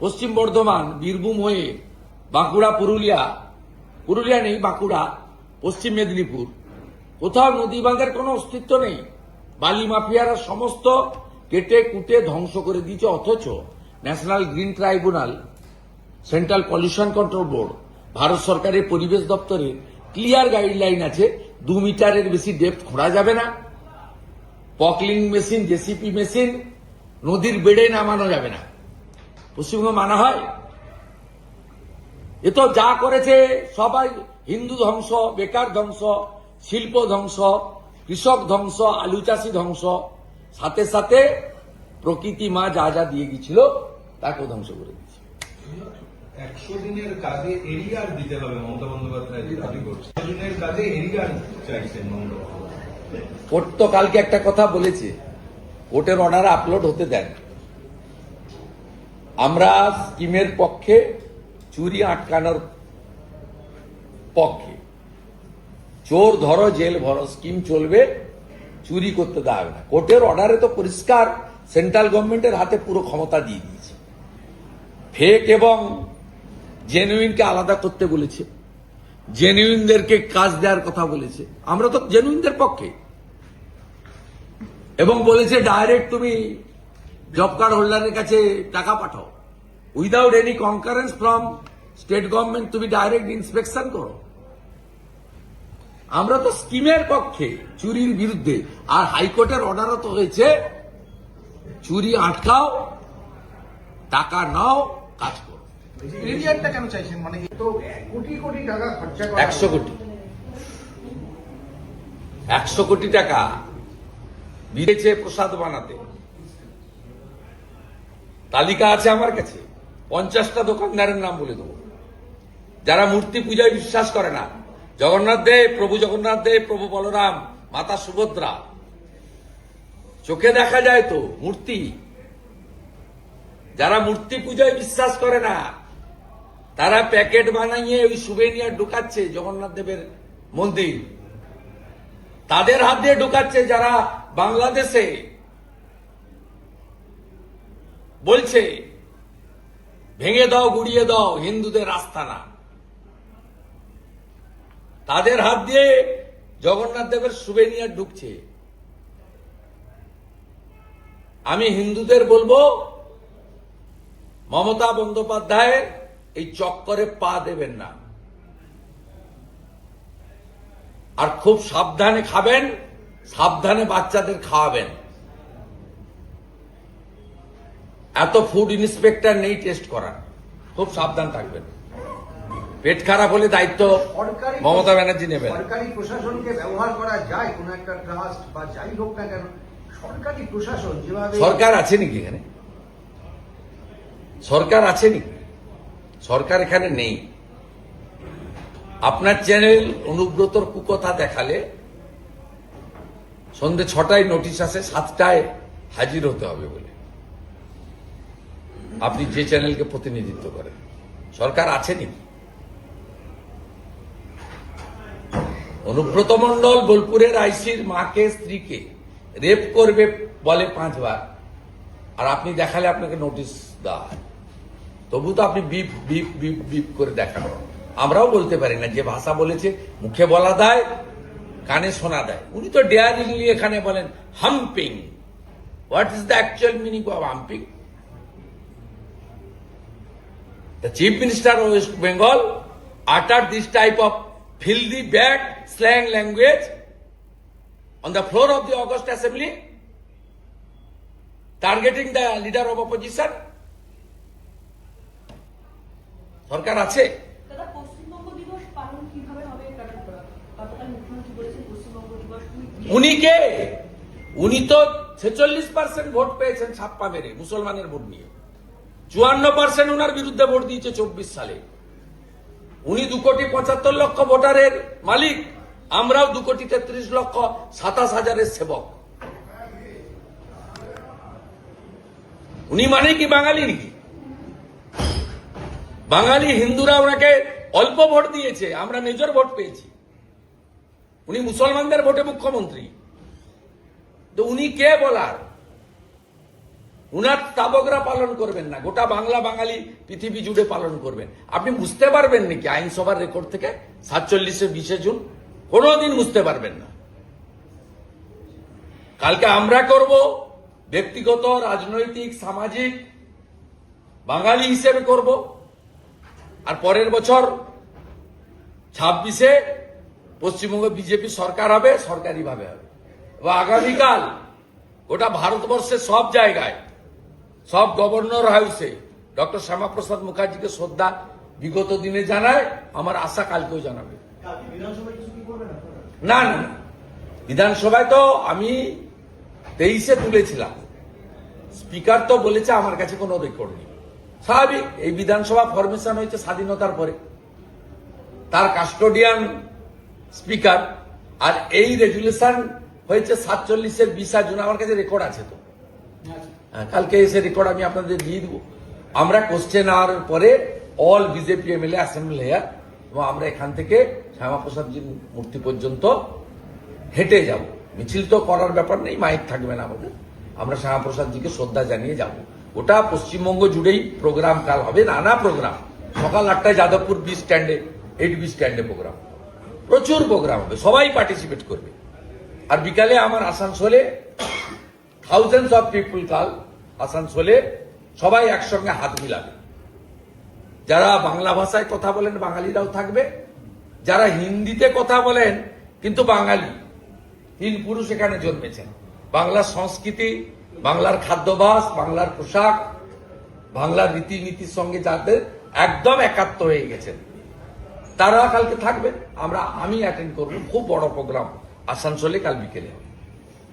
পশ্চিম বর্ধমান, বীরভূম হয়ে বাঁকুড়া, পুরুলিয়া। পুরুলিয়া নেই, বাঁকুড়া, পশ্চিম মেদিনীপুর। কোথাও নদী বাঁধের কোনো অস্তিত্ব নেই। বালি মাফিয়ারা সমস্ত কেটে কুটে ধ্বংস করে দিয়েছে, অথচ national green tribunal, central pollution control board, Bharat সরকারের পরিবেশ দপ্তরে ক্লিয়ার গাইডলাইন আছে, দু মিটারের বেশি ডেপথ খোঁড়া যাবে না। পকলিং মেশিন, জেসিপি মেশিন, নদীর বেড়ে নামানো যাবে না। পশ্চিমবঙ্গ মানা হয়। এ তো যা করেছে সবাই হিন্দু ধ্বংস বেকার ধ্বংস শিল্প ধ্বংস কৃষক ধ্বংস আলু চাষি ধ্বংস সাথে সাথে প্রকৃতি মা যা যা দিয়ে গেছিল তাকেও ধ্বংস করে দিয়েছে। একশো দিনের কাজে এরিয়ার দিতে হবে মমতা বন্দ্যোপাধ্যায় দাবি করছে। দিনের কাজে এরিয়ার চাইছেন মমতা কোর্ট তো কালকে একটা কথা বলেছে কোর্টের অর্ডার আপলোড হতে দেন আমরা স্কিমের পক্ষে চুরি আটকানোর পক্ষে। চোর ধরো, জেল ভরো, স্কিম চলবে, চুরি করতে দেওয়া হবে না। কোর্টের অর্ডারে তো পরিষ্কার সেন্ট্রাল গভর্নমেন্টের হাতে পুরো ক্ষমতা দিয়ে দিয়েছে। ফেক এবং জেনুইনকে আলাদা করতে বলেছে। জেনুইনদেরকে কাজ দেওয়ার কথা বলেছে। আমরা তো জেনুইনদের পক্ষে। এবং বলেছে, ডাইরেক্ট তুমি জব কার্ড হোল্ডারের কাছে টাকা পাঠাও। Without any concurrence from state government তুমি ডাইরেক্ট ইন্সপেকশন করো। আমরা তো স্কিমের পক্ষে চুরির বিরুদ্ধে আর হাইকোর্টের অর্ডারও তো হয়েছে চুরি আটকাও টাকা নাও কাজ করো। মানে একশো কোটি। একশো কোটি টাকা দিয়েছে প্রসাদ বানাতে। তালিকা আছে আমার কাছে। পঞ্চাশটা দোকানদারের নাম বলে দেবো। যারা মূর্তি পূজায় বিশ্বাস করে না, জগন্নাথ দেব, প্রভু জগন্নাথ দেব, প্রভু বলরাম, মাতা সুভদ্রা। চোখে দেখা যায় তো, মূর্তি। যারা মূর্তি পূজায় বিশ্বাস করে না, তারা প্যাকেট বানাইয়ে ওই সুবেনিয়ার ঢুকাচ্ছে জগন্নাথ দেবের মন্দির। তাদের হাত দিয়ে ঢুকাচ্ছে যারা বাংলাদেশে বলছে, ভেঙে দাও, গুড়িয়ে দাও, হিন্দুদের আস্থানা তাদের হাত দিয়ে জগন্নাথ দেবের সুবেনিয়ার ঢুকছে। আমি হিন্দুদের বলব, মমতা বন্দ্যোপাধ্যায়ের এই চক্করে পা দেবেন না। আর খুব সাবধানে খাবেন, সাবধানে বাচ্চাদের খাওয়াবেন। এত ফুড ইন্সপেক্টর নেই টেস্ট করার। খুব সাবধান থাকবেন। পেট খারাপ হলে দায়িত্ব মমতা ব্যানার্জি নেবেন। সরকারি প্রশাসনকে ব্যবহার করা যায় কোন একটা ট্রাস্ট বা যাই হোক না কেন সরকারি প্রশাসন যেভাবে সরকার আছে নাকি এখানে? সরকার আছে নাকি? সরকার এখানে নেই। আপনার চ্যানেল অনুব্রতর কুকথা দেখালে সন্ধে ছটায় নোটিশ আসে সাতটায় হাজির হতে হবে বলে। আপনি যে চ্যানেলকে প্রতিনিধিত্ব করেন, সরকার আছে নাকি অনুব্রত মন্ডল বোলপুরের আইসির মাকে, স্ত্রীকে রেপ করবে বলে পাঁচবার। আর আপনি দেখালে আপনাকে নোটিশ দেওয়া হয় তবু তো আপনি বিপ বিপ বিপ বিপ করে দেখানো। আমরাও বলতে পারি না, যে ভাষা বলেছে, মুখে বলা দেয়, কানে শোনা দেয়। উনি তো ডেয়ারিংলি এখানে বলেন humping what is the actual meaning of humping The Chief Minister of West Bengal uttered this type of filthy, bad slang language on the floor of the August Assembly, targeting the leader of opposition. সরকার আছে উনি কে উনি তো ছেচল্লিশ percent vote পেয়েছেন ছাপ্পা মেরে মুসলমানের ভোট নিয়ে চুয়ান্ন পার্সেন্ট ওনার বিরুদ্ধে ভোট দিয়েছে চব্বিশ সালে। উনি দু কোটি পঁচাত্তর লক্ষ ভোটারের মালিক, আমরাও দু কোটি তেত্রিশ লক্ষ সাতাশ হাজারের সেবক। উনি মানে কি বাঙালি নাকি? বাঙালি হিন্দুরা ওনাকে অল্প ভোট দিয়েছে, আমরা মেজর ভোট পেয়েছি। উনি মুসলমানদের ভোটে মুখ্যমন্ত্রী। তো উনি কে বলার? উনার তাবকরা পালন করবেন না। গোটা বাংলা বাঙালি পৃথিবী জুড়ে পালন করবেন। আপনি বুঝতে পারবেন নাকি আইনসভার রেকর্ড থেকে? সাতচল্লিশে বিশে জুন। কোনোদিন বুঝতে পারবেন না। কালকে আমরা করব ব্যক্তিগত, রাজনৈতিক, সামাজিক, বাঙালি হিসেবে করব। আর পরের বছর ছাব্বিশে পশ্চিমবঙ্গ বিজেপি সরকার হবে, সরকারিভাবে হবে। এবং আগামীকাল গোটা ভারতবর্ষের সব জায়গায় সব গভর্নর হাউসে ডক্টর শ্যামাপ্রসাদ মুখার্জিকে শ্রদ্ধা বিগত দিনে জানায় আমার আশা কালকেও জানাবে। না না না। বিধানসভায় তো আমি তেইশে তুলেছিলাম। স্পিকার তো বলেছে আমার কাছে কোনো রেকর্ড নেই। স্বাভাবিক এই বিধানসভা ফরমেশন হয়েছে স্বাধীনতার পরে। তার কাস্টোডিয়ান স্পিকার আর এই রেজুলেশন হয়েছে সাতচল্লিশের বিশা জুন আমার কাছে রেকর্ড আছে তো। কালকে এসে রেকর্ড আমি আপনাদের দিয়ে দেবো। আমরা কোশ্চেন আওয়ার পরে all BJP MLA assembly here এবং আমরা এখান থেকে শ্যামাপ্রসাদজির মূর্তি পর্যন্ত হেঁটে যাব। মিছিল তো করার ব্যাপার নেই মাইক থাকবে না আমাদের। আমরা শ্যামাপ্রসাদজিকে শ্রদ্ধা জানিয়ে যাব। ওটা পশ্চিমবঙ্গ জুড়েই প্রোগ্রাম কাল হবে, নানা প্রোগ্রাম সকাল আটটায় যাদবপুর বি স্ট্যান্ডে এইট বি স্ট্যান্ডে প্রোগ্রাম প্রচুর প্রোগ্রাম হবে, সবাই পার্টিসিপেট করবে। আর বিকালে আমার আসানসোলে থাউজেন্ডস অফ পিপুল কাল আসানসোলে সবাই একসঙ্গে হাত মিলাবে। যারা বাংলা ভাষায় কথা বলেন, বাঙালিরাও থাকবে। যারা হিন্দিতে কথা বলেন, কিন্তু বাঙালি, তিন পুরুষ এখানে জন্মেছেন। বাংলার সংস্কৃতি, বাংলার খাদ্যাভাস, বাংলার পোশাক, বাংলার রীতিনীতির সঙ্গে যাদের একদম একাত্ম হয়ে গেছেন। তারা কালকে থাকবে আমরা, আমি অ্যাটেন্ড করব। খুব বড় প্রোগ্রাম আসানসোলে কাল বিকেলে